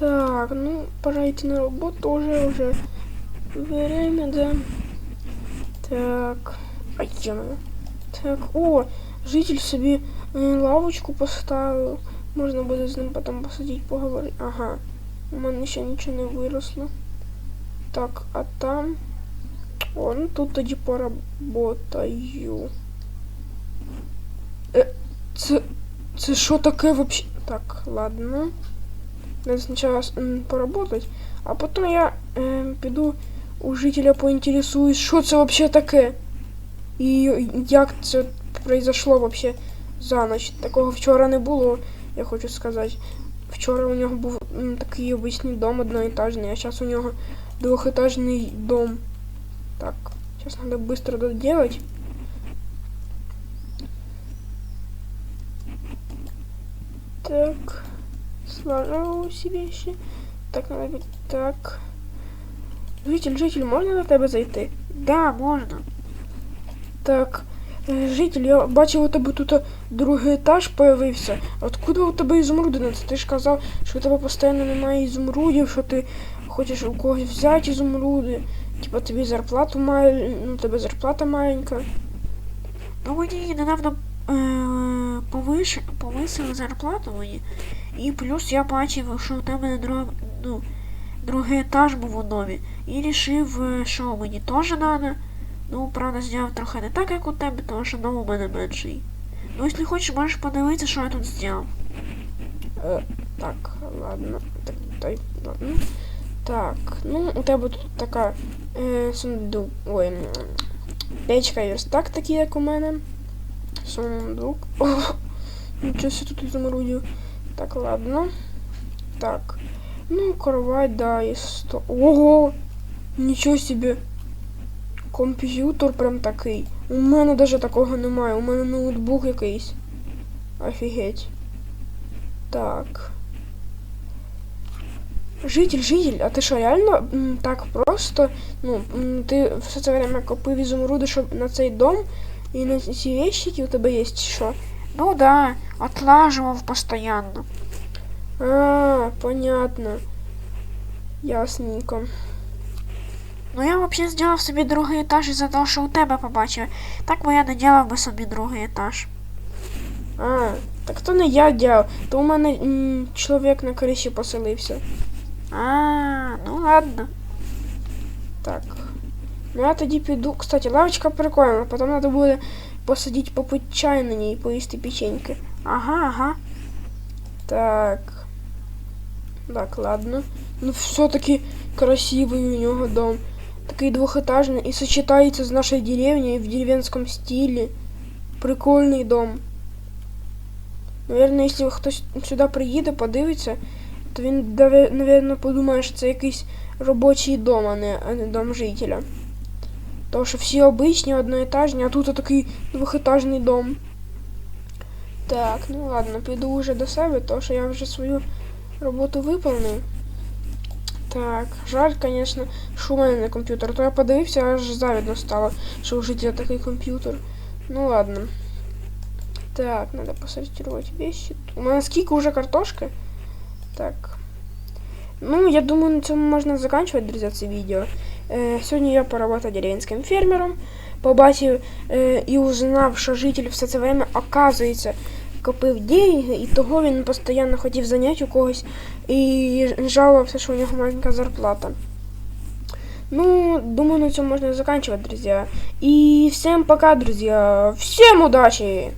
Так, ну, пора идти на работу уже, уже время, да. Так, ай, ё-моё. Так, о, житель собі е, лавочку поставив. Можна буде з ним потім посидіти, поговорити. Ага. У мене ще нічого не виросло. Так, а там. О, ну тут тоді поработаю. Е, це. Це що таке вообще? Так, ладно. Надо сначала поработать, а потом я е, піду у жителя поінтересуюсь, що це вообще таке. І як це произошло вообще за ніч. Такого вчора не було, я хочу сказати. Вчора у нього був м, такий обичний дом одноетажний, а зараз у нього двохетажний дом. Так, сейчас надо быстро доделать. Так, сложу все вещи. Так, надо быть так. Житель, житель, можна до тебе зайти? Да, можна. Так, е, житель, я бачив, у тебе тут другий етаж появився. Откуда у тебе ізумруди? Ну, Ти ж казав, що у тебе постійно немає ізумрудів, що ти хочеш у когось взяти ізумруди. Типа тобі зарплату має, ну тебе зарплата маленька. Ну мені недавно е, повисили зарплату мені. І плюс я бачив, що у тебе друг, ну, другий етаж був у домі. І рішив, е, що мені теж треба. Ну, правда, зробив трохи не так, як у тебе, тому що дом у мене менший. Ну, якщо хочеш, можеш подивитися, що я тут зробив. Е, так, ладно. Так, дай, ладно. Так, ну у тебе тут така е, сундук. Ой, печка верстак такий, як у мене. Сундук. Нічого себе тут ізумрудів. Так, ладно. Так. Ну, кровать, да, і сто. Ого! Нічого собі. Комп'ютер прям такий. У мене даже такого немає. У мене ноутбук якийсь. Офігеть. Так. Житель, житель, а ти що, реально так просто? Ну, ти все це время копив ізумруди, щоб на цей дом і на ці вещи, які у тебе є, що? Ну да, отлаживав постоянно. А, понятно. Ясненько. Ну я взагалі зробив собі другий етаж із-за того, що у тебе побачив. Так би я не ділав би собі другий етаж. А, так то не я дяв, то у мене м, чоловік на криші поселився. А, ну ладно. Так. Ну я тоді піду. Кстати, лавочка прикольна, потім треба буде посидіти попити чай на ній, поїсти печеньки. Ага, ага. Так. Так, ладно. Ну, все-таки красивый у него дом. Такий двухэтажный и сочетается с нашей деревней в деревенском стиле. Прикольный дом. Наверное, если хтось сюди приїде, подивиться, то він, даве- наверное, подумає, що це якийсь робочий дом, а не, а не дом жителя. Тому що всі обичні, одноетажні, а тут такий двохетажний дом. Так, ну ладно, піду вже до себе, тому що я вже свою роботу виповнив. Так, жаль, звісно, що у мене не комп'ютер. То я подивився, аж завідно стало, що у життя такий комп'ютер. Ну ладно. Так, надо посортировать вещи. У мене скільки вже картошки? Так. Ну, я думаю, на цьому можна заканчивать, друзі, це відео. Е, сьогодні я поработав деревенським фермером. Побачив е, і узнав, що житель все це время, оказується, копив деньги, і того він постійно хотів зайняти у когось і жалувався, що у нього маленька зарплата. Ну, думаю, на цьому можна заканчивать, друзья. И всем пока, друзья. Всем удачи!